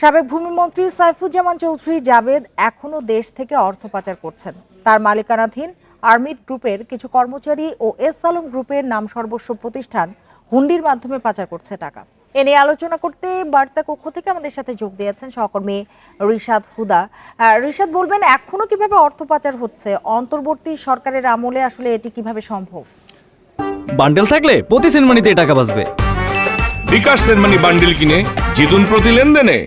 সাবেক ভূমিমন্ত্রী সাইফুজ্জামান চৌধুরী জাবেদ এখনও দেশ থেকে অর্থ পাচার করছেন। তার মালিকানাধীন আর্মিড গ্রুপের কিছু কর্মচারী ও এস আলম গ্রুপের নাম সর্বস্ব প্রতিষ্ঠান হুন্ডির মাধ্যমে পাচার করছে টাকা। এ নিয়ে আলোচনা করতে বার্তা কক্ষ থেকে আমাদের সাথে যোগ দিয়েছেন সহকর্মী রিশাদ হুদা। রিশাদ, বলবেন এখনও কীভাবে অর্থ পাচার হচ্ছে? অন্তর্বর্তী সরকারের আমলে আসলে এটি কীভাবে সম্ভব? বান্ডেল থাকলে প্রতি সিনেমানিতে টাকা বাঁচবে। বিকাশ সেনমানি বান্ডিল কিনে জিতুন প্রতি লেনদেনে।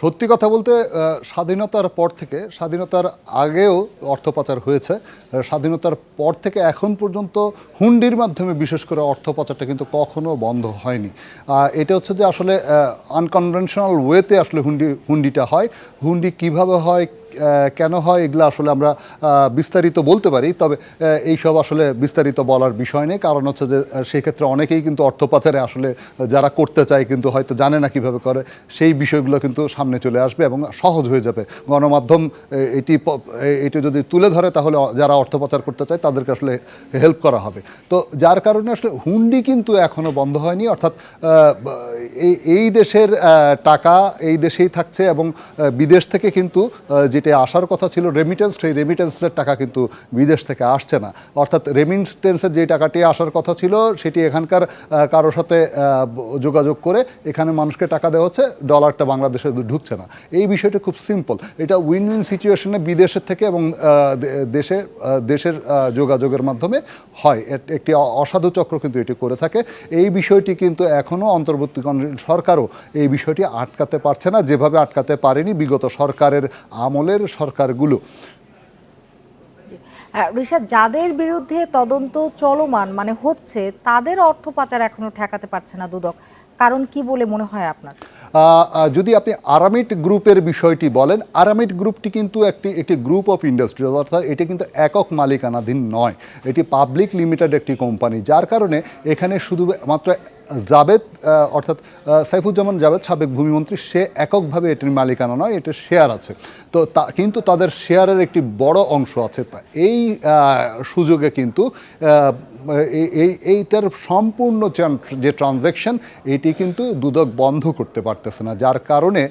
সত্যি কথা বলতে স্বাধীনতার পর থেকে, স্বাধীনতার আগেও অর্থ পাচার হয়েছে স্বাধীনতার পর থেকে এখন পর্যন্ত হুন্ডির মাধ্যমে বিশেষ করে অর্থ পাচারটা কিন্তু কখনো বন্ধ হয়নি। এটা হচ্ছে যে আসলে আনকনভেনশনাল ওয়েতে আসলে হুন্ডি, হুন্ডিটা হয়। হুন্ডি কীভাবে হয় কেন হয়? এগুলো আসলে আমরা বিস্তারিত বলতে পারি তবে আহ, এইসব আসলে বিস্তারিত বলার বিষয় নেই। কারণ হচ্ছে যে সেক্ষেত্রে অনেকেই কিন্তু অর্থ পাচারে আসলে যারা করতে চায় কিন্তু হয়তো জানে না কীভাবে করে সেই বিষয়গুলো কিন্তু সামনে চলে আসবে এবং সহজ হয়ে যাবে। গণমাধ্যম এটি এটি যদি তুলে ধরে তাহলে যারা অর্থ পাচার করতে চায় তাদেরকে আসলে হেল্প করা হবে। তো যার কারণে আসলে হুন্ডি কিন্তু এখনও বন্ধ হয়নি অর্থাৎ এই এই দেশের টাকা এই দেশেই থাকছে এবং বিদেশ থেকে কিন্তু আহ, যেটা আসার কথা ছিল রেমিটেন্স সেই রেমিটেন্সের টাকা কিন্তু বিদেশ থেকে আসছে না। অর্থাৎ রেমিটেন্সের যে টাকাটি আসার কথা ছিল, সেটি এখানকার কারোর সাথে যোগাযোগ করে এখানে মানুষকে টাকা দেওয়া হচ্ছে ডলারটা বাংলাদেশে ঢুকছে না। এই বিষয়টা খুব সিম্পল এটা উইন উইন সিচুয়েশনে বিদেশের থেকে এবং দেশে দেশের যোগাযোগের মাধ্যমে হয়। একটি অসাধু চক্র কিন্তু এটি করে থাকে। এই বিষয়টি কিন্তু এখনও অন্তর্বর্তীকালীন সরকারও এই বিষয়টি আটকাতে পারছে না। যেভাবে আটকাতে পারেনি, বিগত সরকারের আমলের সরকারগুলো। আহ, রিশাদ যাদের বিরুদ্ধে তদন্ত চলমান মানে হচ্ছে তাদের অর্থ পাচার এখনও ঠেকাতে পারছে না দুদক। কারণ কি বলে মনে হয় আপনার? যদি আপনি আরামিট গ্রুপের বিষয়টি বলেন আরামিট গ্রুপটি কিন্তু একটি একটি গ্রুপ অফ ইন্ডাস্ট্রি অর্থাৎ এটি কিন্তু একক মালিকানাধীন নয়। এটি পাবলিক লিমিটেড একটি কোম্পানি যার কারণে এখানে শুধু মাত্র জাবেদ অর্থাৎ সাইফুজ্জামান জাবেদ, সাবেক ভূমিমন্ত্রী, সে এককভাবে এটির মালিকানা নয়, এটির শেয়ার আছে। তো তা, কিন্তু তাদের শেয়ারের একটি বড় অংশ আছে। তা, এই সুযোগে কিন্তু এই- এই এইটার সম্পূর্ণ যে ট্রানজ্যাকশন, এটি কিন্তু দুদক বন্ধ করতে পারতেছে না। যার কারণে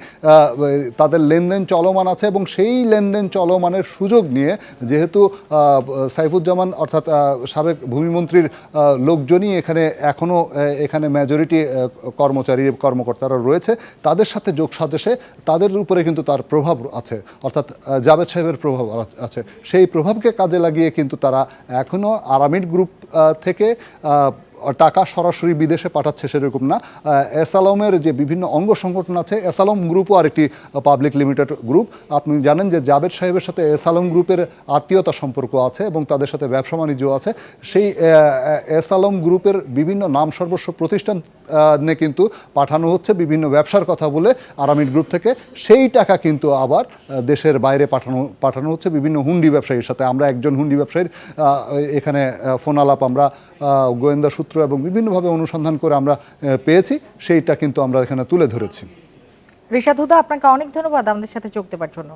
তাদের লেনদেন চলমান আছে এবং সেই লেনদেন চলমানের সুযোগ নিয়ে যেহেতু সাইফুজ্জামান, অর্থাৎ সাবেক ভূমিমন্ত্রীর লোকজনই এখানে এখনও এখানে মেজরিটি কর্মচারী, কর্মকর্তারা রয়েছে। তাদের সাথে যোগ সাজেশে তাদের উপরে কিন্তু তার প্রভাব আছে। অর্থাৎ জাভেদ সাহেবের প্রভাব আছে। সেই প্রভাবকে কাজে লাগিয়ে কিন্তু তারা এখনও আরামিড গ্রুপ থেকে টাকা সরাসরি বিদেশে পাঠাচ্ছে সেরকম না। এসালমের যে বিভিন্ন অঙ্গ সংগঠন আছে এসালম গ্রুপও আরেকটি পাবলিক লিমিটেড গ্রুপ আপনি জানেন যে জাবেদ সাহেবের সাথে এসালম গ্রুপের আত্মীয়তা সম্পর্ক আছে এবং তাদের সাথে ব্যবসা বাণিজ্য আছে। সেই এসালম গ্রুপের বিভিন্ন নাম সর্বস্ব প্রতিষ্ঠান কিন্তু পাঠানো হচ্ছে বিভিন্ন ব্যবসার কথা বলে আরামিড গ্রুপ থেকে। সেই টাকা কিন্তু আবার দেশের বাইরে পাঠানো পাঠানো হচ্ছে বিভিন্ন হুন্ডি ব্যবসায়ীর সাথে। আমরা একজন হুন্ডি ব্যবসায়ীর এখানে আহ, ফোন আলাপ আমরা গোয়েন্দা সূত্র এবং বিভিন্নভাবে অনুসন্ধান করে আমরা পেয়েছি, সেইটা কিন্তু আমরা এখানে তুলে ধরেছি। রিশাদ হুদা, আপনাকে অনেক ধন্যবাদ আমাদের সাথে যোগ দেওয়ার জন্য।